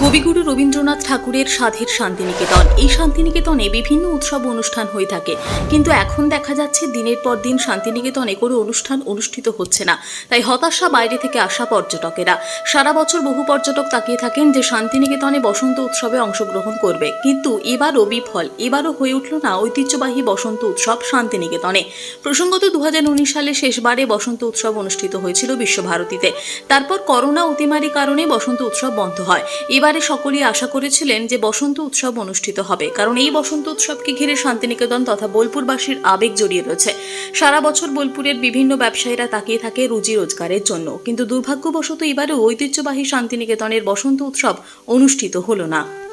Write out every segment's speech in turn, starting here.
কবিগুরু রবীন্দ্রনাথ ঠাকুরের সাধের শান্তিনিকেতন। এই শান্তিনিকেতনে বিভিন্ন উৎসব অনুষ্ঠান হয়ে থাকে। কিন্তু এখন দেখা যাচ্ছে দিনের পর দিন শান্তিনিকেতনে কোনো অনুষ্ঠান অনুষ্ঠিত হচ্ছে না। তাই হতাশা বাইরে থেকে আসা পর্যটকেরা। সারা বছর বহু পর্যটক তাকিয়ে থাকেন যে শান্তিনিকেতনে বসন্ত উৎসবে অংশগ্রহণ করবে। কিন্তু এবারও বিফল, এবারও হয়ে উঠল না ঐতিহ্যবাহী বসন্ত উৎসব শান্তিনিকেতনে। প্রসঙ্গত দুহাজার উনিশ সালে শেষবারে বসন্ত উৎসব অনুষ্ঠিত হয়েছিল বিশ্বভারতীতে। তারপর করোনা অতিমারি কারণে বসন্ত উৎসব বন্ধ হয়। এবারে সকলেই আশা করেছিলেন যে বসন্ত উৎসব অনুষ্ঠিত হবে। কারণ এই বসন্ত উৎসবকে ঘিরে শান্তিনিকেতন তথা বোলপুরবাসীর আবেগ জড়িয়ে রয়েছে। সারা বছর বোলপুরের বিভিন্ন ব্যবসায়ীরা তাকিয়ে থাকে রুজি রোজগারের জন্য। কিন্তু দুর্ভাগ্যবশত এবারেও ঐতিহ্যবাহী শান্তিনিকেতনের বসন্ত উৎসব অনুষ্ঠিত হলো না।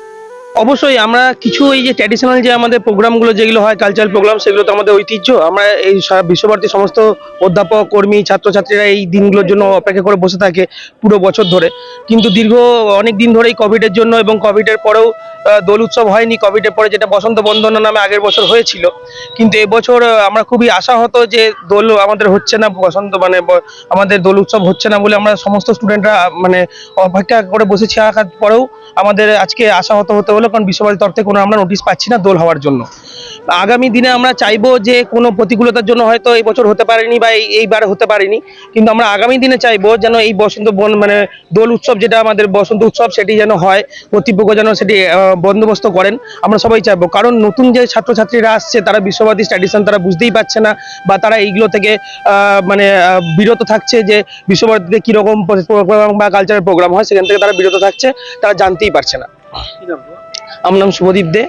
অবশ্যই আমরা কিছু এই যে ট্র্যাডিশনাল যে আমাদের প্রোগ্রামগুলো যেগুলো হয় কালচারাল প্রোগ্রাম সেগুলো তো আমাদের ঐতিহ্য। আমরা এই সারা বিশ্বভারতীর সমস্ত অধ্যাপক, কর্মী, ছাত্রছাত্রীরা এই দিনগুলোর জন্য অপেক্ষা করে বসে থাকে পুরো বছর ধরে। কিন্তু দীর্ঘ অনেক দিন ধরেই কোভিডের জন্য এবং কোভিডের পরেও দোল উৎসব হয়নি। কোভিডের পরে যেটা বসন্ত বন্দনা নামে আগের বছর হয়েছিল। কিন্তু এবছর আমরা খুবই আশা হতো যে দোল আমাদের হচ্ছে না, বসন্ত মানে আমাদের দোল উৎসব হচ্ছে না বলে আমরা সমস্ত স্টুডেন্টরা মানে অপেক্ষা করে বসেছি। থাকার পরেও আমাদের আজকে আশা হতে হতে কারণ বিশ্বভারতীর তরফ থেকে কোনো আমরা নোটিশ পাচ্ছি না দোল হওয়ার জন্য। আগামী দিনে আমরা চাইব যে কোনো প্রতিকূলতার জন্য হয়তো এই বছর হতে পারেনি বা এইবার হতে পারেনি। কিন্তু আমরা আগামী দিনে চাইব যেন এই বসন্ত বন- মানে দোল উৎসব যেটা আমাদের বসন্ত উৎসব, সেটি যেন হয় কর্তৃপক্ষ যেন সেটি বন্দোবস্ত করেন। আমরা সবাই চাইব। কারণ নতুন যে ছাত্রছাত্রীরা আসছে, তারা বিশ্বভারতী স্ট্যাডিশন তারা বুঝতেই পারছে না, বা তারা এইগুলো থেকে মানে বিরত থাকছে যে বিশ্বভারতীতে কীরকম প্রোগ্রাম বা কালচারাল প্রোগ্রাম হয়, সেখান থেকে তারা বিরত থাকছে, তারা জানতেই পারছে না। আমার নাম শুভদীপ দে।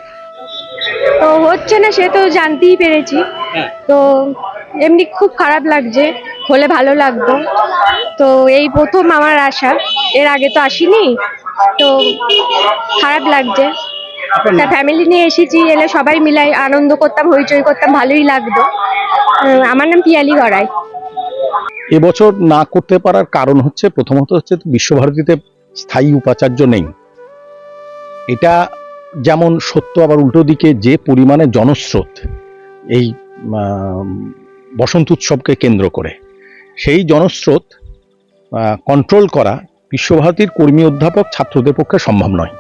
তো হচ্ছে না সে তো জানতেই পেরেছি। তো এমনি খুব খারাপ লাগছে হলে ভালো লাগতো। তো এই প্রথম আমার আশা এর আগে তো আসিনি। তো খারাপ লাগছে। তা ফ্যামিলি নিয়ে এসেছি এলে সবাই মিলাই আনন্দ করতাম হইচই করতাম ভালোই লাগতো। আমার নাম পিয়ালি গড়াই। এবছর না করতে পারার কারণ হচ্ছে প্রথমত হচ্ছে বিশ্বভারতীতে স্থায়ী উপাচার্য নেই। এটা যেমন সত্য, আবার উল্টো দিকে যে পরিমাণে জনস্রোত এই বসন্ত উৎসবকে কেন্দ্র করে, সেই জনস্রোত কন্ট্রোল করা বিশ্বভারতীর কর্মী অধ্যাপক ছাত্রদের পক্ষে সম্ভব নয়।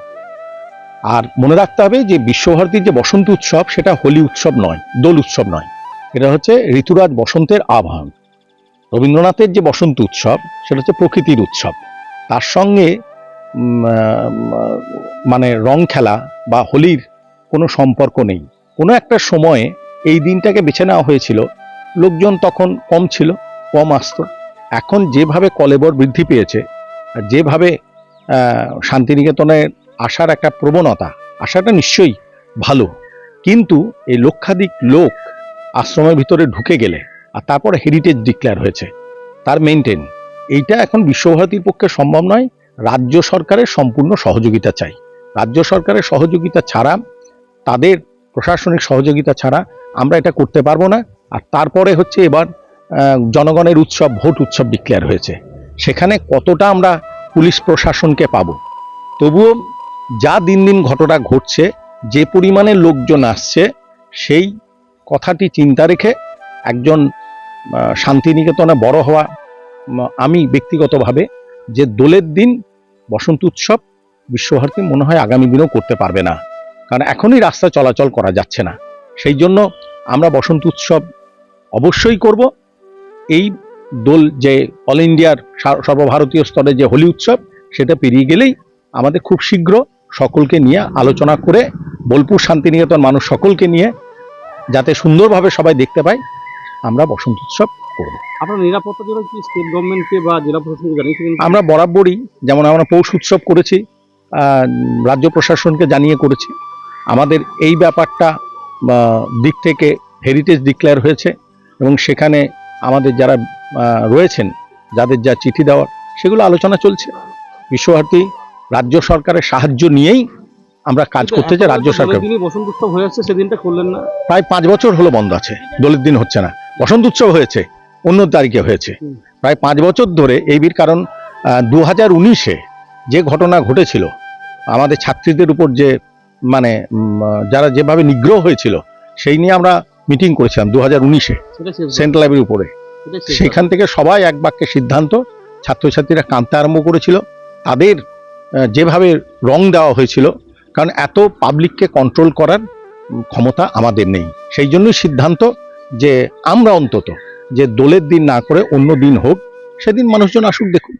আর মনে রাখতে হবে যে বিশ্বভারতীর যে বসন্ত উৎসব, সেটা হোলি উৎসব নয়, দোল উৎসব নয়। এটা হচ্ছে ঋতুরাজ বসন্তের আহ্বান। রবীন্দ্রনাথের যে বসন্ত উৎসব, সেটা হচ্ছে প্রকৃতির উৎসব। তার সঙ্গে মানে রং খেলা বা হোলির কোনো সম্পর্ক নেই। কোনো একটা সময়ে এই দিনটাকে বেছে নেওয়া হয়েছিল। লোকজন তখন কম ছিল, কম আসতো। এখন যেভাবে কলেবর বৃদ্ধি পেয়েছে, আর যেভাবে শান্তিনিকেতনে আসার একটা প্রবণতা, আসাটা নিশ্চয়ই ভালো। কিন্তু এই লক্ষাধিক লোক আশ্রমের ভিতরে ঢুকে গেলে, আর তারপরে হেরিটেজ ডিক্লেয়ার হয়েছে, তার মেনটেন এইটা এখন বিশ্বভারতীর পক্ষে সম্ভব নয়, রাজ্য সরকারের সম্পূর্ণ সহযোগিতা চাই। রাজ্য সরকারের সহযোগিতা ছাড়া, তাদের প্রশাসনিক সহযোগিতা ছাড়া আমরা এটা করতে পারব না। আর তারপরে হচ্ছে এবার জনগণের উৎসব, ভোট উৎসব ডিক্লেয়ার হয়েছে। সেখানে কতটা আমরা পুলিশ প্রশাসনকে পাবো? তবুও যা দিন দিন ঘটনা ঘটছে, যে পরিমাণে লোকজন আসছে, সেই কথাটি চিন্তা রেখে একজন শান্তিনিকেতনে বড় হওয়া আমি ব্যক্তিগতভাবে যে দোলের দিন বসন্ত উৎসব বিশ্বভারতী মনে হয় আগামী দিনেও করতে পারবে না। কারণ এখনই রাস্তা চলাচল করা যাচ্ছে না। সেই জন্য আমরা বসন্ত উৎসব অবশ্যই করব। এই দোল যে অল ইন্ডিয়ার সর্বভারতীয় স্তরে যে হোলি উৎসব সেটা পেরিয়ে গেলেই আমাদের খুব শীঘ্র সকলকে নিয়ে আলোচনা করে বোলপুর শান্তিনিকেতন মানুষ সকলকে নিয়ে যাতে সুন্দরভাবে সবাই দেখতে পায় আমরা বসন্ত উৎসব করব। আপনার নিরাপত্তার জন্য কি স্টেট গভর্নমেন্টকে বা জেলা প্রশাসনকে জানিয়েছিলেন? আমরা বরাবরই যেমন আমরা পৌষ উৎসব করেছি রাজ্য প্রশাসনকে জানিয়ে করেছি। আমাদের এই ব্যাপারটা দিক থেকে হেরিটেজ ডিক্লেয়ার হয়েছে এবং সেখানে আমাদের যারা রয়েছেন যাদের যা চিঠি দেওয়ার সেগুলো আলোচনা চলছে। বিশ্বভারতী রাজ্য সরকারের সাহায্য নিয়েই আমরা কাজ করতে চাই রাজ্য সরকার বসন্ত উৎসব হয়ে আসছে সেদিনটা করলেন না। প্রায় পাঁচ বছর হলো বন্ধ আছে দোলের দিন হচ্ছে না। বসন্ত উৎসব হয়েছে অন্য তারিখে হয়েছে। প্রায় পাঁচ বছর ধরে এই বীর কারণ দু হাজার উনিশে যে ঘটনা ঘটেছিল আমাদের ছাত্রীদের উপর যে মানে যারা যেভাবে নিগ্রহ হয়েছিল সেই নিয়ে আমরা মিটিং করেছিলাম দু হাজার উনিশে সেন্ট্রাল লাইব্রেরির উপরে। সেখান থেকে সবাই এক বাক্যে সিদ্ধান্ত ছাত্রছাত্রীরা কাঁদতে আরম্ভ করেছিল। তাদের যেভাবে রং দেওয়া হয়েছিল কারণ এত পাবলিককে কন্ট্রোল করার ক্ষমতা আমাদের নেই। সেই জন্যই সিদ্ধান্ত যে আমরা অন্তত যে দোলের দিন না করে অন্য দিন হোক সেদিন মানুষজন আসুক দেখুক।